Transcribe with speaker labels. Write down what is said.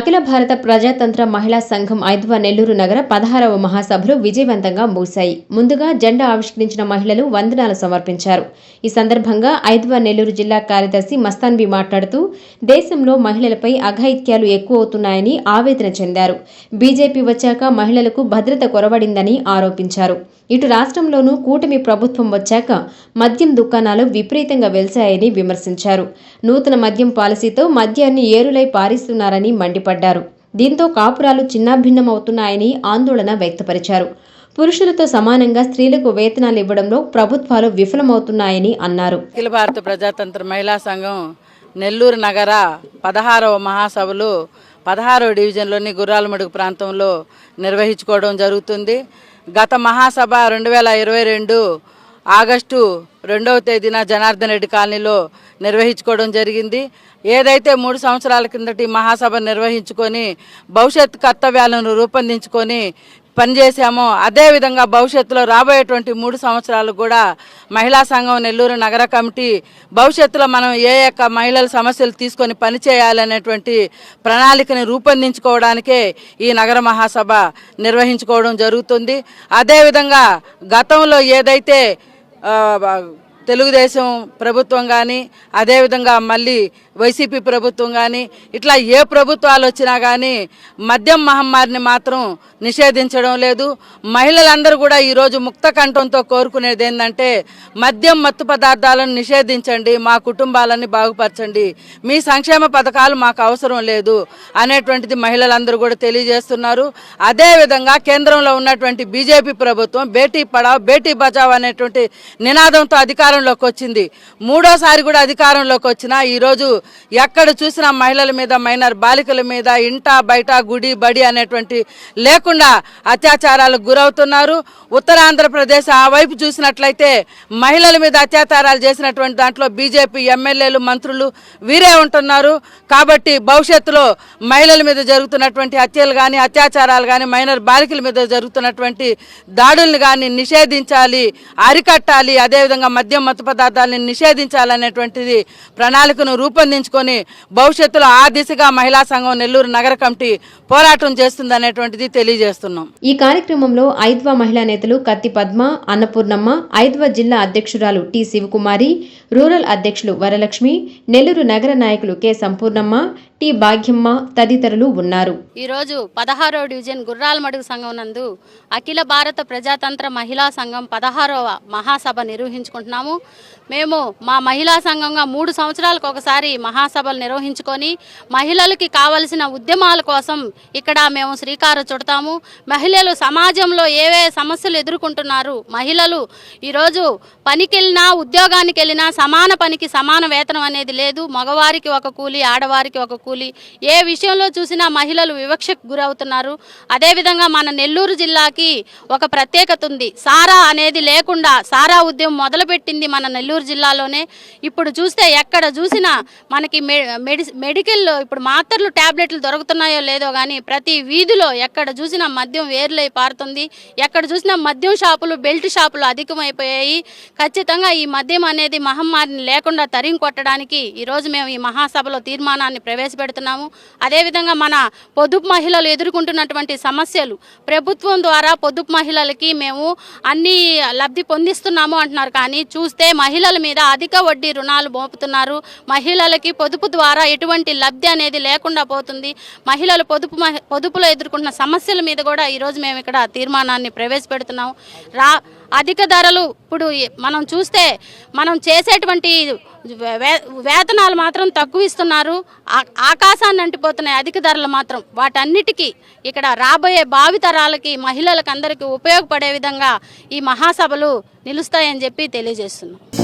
Speaker 1: అఖిల భారత ప్రజాతంత్ర మహిళా సంఘం ఐదవ నెల్లూరు నగర పదహారవ మహాసభలు విజయవంతంగా ముగిశాయి. ముందుగా జెండా ఆవిష్కరించిన మహిళలు వందనాలు సమర్పించారు. ఈ సందర్భంగా ఐదవ నెల్లూరు జిల్లా కార్యదర్శి మస్తాన్బి మాట్లాడుతూ దేశంలో మహిళలపై అఘాయిత్యాలు ఎక్కువవుతున్నాయని ఆవేదన చెందారు. బీజేపీ వచ్చాక మహిళలకు భద్రత కొరవడిందని ఆరోపించారు. ఇటు రాష్ట్రంలోనూ కూటమి ప్రభుత్వం వచ్చాక మద్యం దుకాణాలు విపరీతంగా వెలిశాయని విమర్శించారు. నూతన మద్యం పాలసీతో మద్యాన్ని ఏరులై పారిస్తున్నారని మండిపడ్డారు. దీంతో కాపురాలు చిన్నాభిన్నమవుతున్నాయని ఆందోళన వ్యక్తపరిచారు. పురుషులతో సమానంగా స్త్రీలకు వేతనాలు ఇవ్వడంలో ప్రభుత్వాలు విఫలమవుతున్నాయని అన్నారు.
Speaker 2: అఖిల భారత ప్రజాతంత్ర మహిళా సంఘం నెల్లూరు నగర పదహారవ మహాసభలు పదహారో డివిజన్లోని గుర్రాలమడుగు ప్రాంతంలో నిర్వహించుకోవడం జరుగుతుంది. గత మహాసభ రెండు వేల ఇరవై రెండు ఆగస్టు రెండవ తేదీన జనార్దన్ రెడ్డి కాలనీలో నిర్వహించుకోవడం జరిగింది. ఏదైతే మూడు సంవత్సరాల కిందటి మహాసభ నిర్వహించుకొని భవిష్యత్ కర్తవ్యాలను రూపొందించుకొని పనిచేశామో అదేవిధంగా భవిష్యత్తులో రాబోయేటువంటి మూడు సంవత్సరాలు కూడా మహిళా సంఘం నెల్లూరు నగర కమిటీ భవిష్యత్తులో మనం ఏ యొక్క మహిళల సమస్యలు తీసుకొని పనిచేయాలనేటువంటి ప్రణాళికని రూపొందించుకోవడానికే ఈ నగర మహాసభ నిర్వహించుకోవడం జరుగుతుంది. అదేవిధంగా గతంలో ఏదైతే తెలుగుదేశం ప్రభుత్వం కానీ అదేవిధంగా మళ్ళీ వైసీపీ ప్రభుత్వం కానీ ఇట్లా ఏ ప్రభుత్వాలు వచ్చినా కానీ మద్యం మహమ్మారిని మాత్రం నిషేధించడం లేదు. మహిళలందరూ కూడా ఈరోజు ముక్త కంఠంతో కోరుకునేది ఏంటంటే మద్యం మత్తు పదార్థాలను నిషేధించండి మా కుటుంబాలని బాగుపరచండి. మీ సంక్షేమ పథకాలు మాకు అవసరం లేదు అనేటువంటిది మహిళలందరూ కూడా తెలియజేస్తున్నారు. అదేవిధంగా కేంద్రంలో ఉన్నటువంటి బీజేపీ ప్రభుత్వం బేటీ పడావ్ బేటీ బచావ్ అనేటువంటి నినాదంతో అధికారంలోకి వచ్చింది. మూడోసారి కూడా అధికారంలోకి వచ్చినా ఈరోజు ఎక్కడ చూసినా మహిళల మీద మైనర్ బాలికల మీద ఇంట బయట గుడి బడి అనేటువంటి లేకుండా అత్యాచారాలకు గురవుతున్నారు. ఉత్తరాంధ్రప్రదేశ్ ఆ వైపు చూసినట్లయితే మహిళల మీద అత్యాచారాలు చేసినటువంటి దాంట్లో బీజేపీ ఎమ్మెల్యేలు మంత్రులు వీరే ఉంటున్నారు. కాబట్టి భవిష్యత్తులో మహిళల మీద జరుగుతున్నటువంటి హత్యలు కానీ అత్యాచారాలు కానీ మైనర్ బాలికల మీద జరుగుతున్నటువంటి దాడుల్ని కానీ నిషేధించాలి అరికట్టాలి అదేవిధంగా మద్యం మత్తు పదార్థాలని నిషేధించాలనేటువంటిది ప్రణాళికను రూపొందించుకొని భవిష్యత్తులో ఆ దిశగా మహిళా సంఘం నెల్లూరు నగర కమిటీ పోరాటం చేస్తుందనేటువంటిది తెలియజేస్తున్నాం.
Speaker 1: ఈ కార్యక్రమంలో ఐద్వా మహిళా నేతలు కత్తి పద్మ అన్నపూర్ణమ్మ ఐద్వా జిల్లా అధ్యక్షురాలు టి శివకుమారి రూరల్ అధ్యక్షులు వరలక్ష్మి నెల్లూరు నగర నాయకులు కె సంపూర్ణమ్మ టి భాగ్యమ్మ తదితరులు ఉన్నారు.
Speaker 3: ఈరోజు పదహారవ డివిజన్ గుర్రాలమడుగు సంఘం నందు అఖిల భారత ప్రజాతంత్ర మహిళా సంఘం పదహారవ మహాసభ నిర్వహించుకుంటున్నాము. మేము మా మహిళా సంఘంగా మూడు సంవత్సరాలకు ఒకసారి మహాసభలు నిర్వహించుకొని మహిళలకి కావలసిన ఉద్యమాల కోసం ఇక్కడ మేము శ్రీకారం చుడతాము. మహిళలు సమాజంలో ఏవే సమస్యలు ఎదుర్కొంటున్నారు మహిళలు ఈరోజు పనికి వెళ్ళినా ఉద్యోగానికి వెళ్ళినా సమాన పనికి సమాన వేతనం అనేది లేదు. మగవారికి ఒక కూలి ఆడవారికి ఒక కూలి. ఏ విషయంలో చూసినా మహిళలు వివక్షకు గురవుతున్నారు. అదేవిధంగా మన నెల్లూరు జిల్లాకి ఒక ప్రత్యేకత ఉంది. సారా అనేది లేకుండా సారా ఉద్యమం మొదలుపెట్టింది మన నెల్లూరు జిల్లాలోనే. ఇప్పుడు చూస్తే ఎక్కడ చూసినా మనకి మె- మెడి మెడికల్ ఇప్పుడు మాత్రలు ట్యాబ్లెట్లు దొరుకుతున్నాయో లేదో కానీ ప్రతి వీధిలో ఎక్కడ చూసినా మద్యం వేర్లై పారుతుంది. ఎక్కడ చూసినా మద్యం షాపులు బెల్ట్ షాపులు అధికమైపోయాయి. ఖచ్చితంగా ఈ మద్యం అనేది మహమ్మారిని లేకుండా తరిం కొట్టడానికి ఈరోజు మేము ఈ మహాసభలో తీర్మానాన్ని ప్రవేశపెడుతున్నాము. అదేవిధంగా మన పొదుపు మహిళలు ఎదుర్కొంటున్నటువంటి సమస్యలు ప్రభుత్వం ద్వారా పొదుపు మహిళలకి మేము అన్ని లబ్ధి పొందిస్తున్నాము అంటున్నారు. కానీ చూ చూస్తే మహిళల మీద అధిక వడ్డీ రుణాలు మోపుతున్నారు. మహిళలకి పొదుపు ద్వారా ఎటువంటి లబ్ధి అనేది లేకుండా పోతుంది. మహిళలు పొదుపు మహి- పొదుపులో ఎదుర్కొంటున్న సమస్యల మీద కూడా ఈరోజు మేము ఇక్కడ తీర్మానాన్ని ప్రవేశపెడుతున్నాం. రా అధిక ధరలు ఇప్పుడు మనం చూస్తే మనం చేసేటువంటి వేతనాలు మాత్రం తక్కువ ఇస్తున్నారు. ఆకాశాన్ని అంటిపోతున్నాయి అధిక ధరలు మాత్రం. వాటన్నిటికీ ఇక్కడ రాబోయే భావితరాలకి మహిళలకు అందరికీ ఉపయోగపడే విధంగా ఈ మహాసభలు నిలుస్తాయని చెప్పి తెలియజేస్తున్నాం.